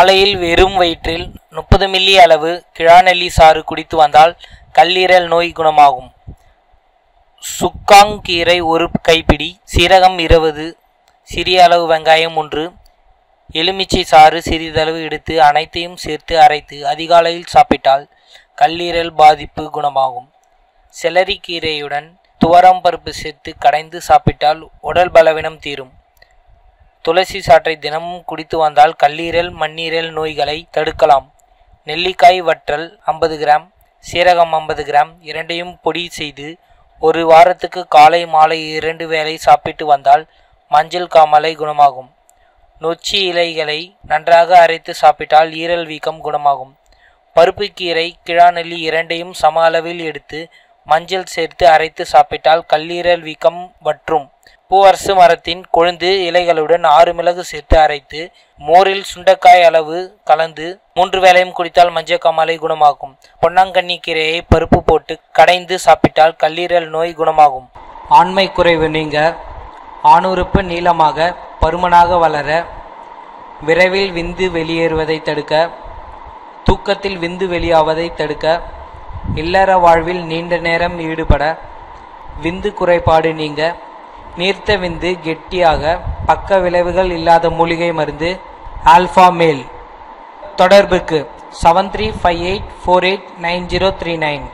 காலையில் வெறும் வயிற்றில் முப்பது மில்லி அளவு கிழாநெல்லி சாறு குடித்து வந்தால் கல்லீரல் நோய் குணமாகும். சுக்காங்கீரை ஒரு கைப்பிடி சீரகம் இருபது சிறிய அளவு வெங்காயம் ஒன்று எலுமிச்சை சாறு சிறிதளவு எடுத்து அனைத்தையும் சேர்த்து அரைத்து அதிகாலையில் சாப்பிட்டால் கல்லீரல் பாதிப்பு குணமாகும். செலரி கீரையுடன் துவரம் பருப்பு சேர்த்து கடைந்து சாப்பிட்டால் உடல் பலவீனம் தீரும். துளசி சாற்றை தினமும் குடித்து வந்தால் கல்லீரல் மண்ணீரல் நோய்களை தடுக்கலாம். நெல்லிக்காய் வற்றல் ஐம்பது கிராம் சீரகம் ஐம்பது கிராம் இரண்டையும் பொடி செய்து ஒரு வாரத்துக்கு காலை மாலை இரண்டு வேளை சாப்பிட்டு வந்தால் மஞ்சள் காமலை குணமாகும். நொச்சி இலைகளை நன்றாக அரைத்து சாப்பிட்டால் ஈரல் வீக்கம் குணமாகும். பருப்பு கீரை கிழாநெல்லி இரண்டையும் சம அளவில் எடுத்து மஞ்சள் சேர்த்து அரைத்து சாப்பிட்டால் கல்லீரல் வீக்கம் வற்றும். பூவரசு மரத்தின் கொழுந்து இலைகளுடன் ஆறு மிளகு சேர்த்து அரைத்து மோரில் சுண்டக்காய் அளவு கலந்து மூன்று வேளையும் குடித்தால் மஞ்சள் காமாலை குணமாகும். பொன்னாங்கண்ணி கீரையை பருப்பு போட்டு கடைந்து சாப்பிட்டால் கல்லீரல் நோய் குணமாகும். ஆண்மை குறைவு நீங்க ஆணுறுப்பு நீளமாக பருமனாக வளர விரைவில் விந்து வெளியேறுவதை தடுக்க தூக்கத்தில் விந்து வெளியாவதை தடுக்க இல்லற வாழ்வில் நீண்ட நேரம் ஈடுபட விந்து குறைபாடு நீங்க நீர்த்த விந்து கெட்டியாக பக்க விளைவுகள் இல்லாத மூலிகை மருந்து ஆல்ஃபா மேல். தொடர்புக்கு seven three five eight four eight nine zero three nine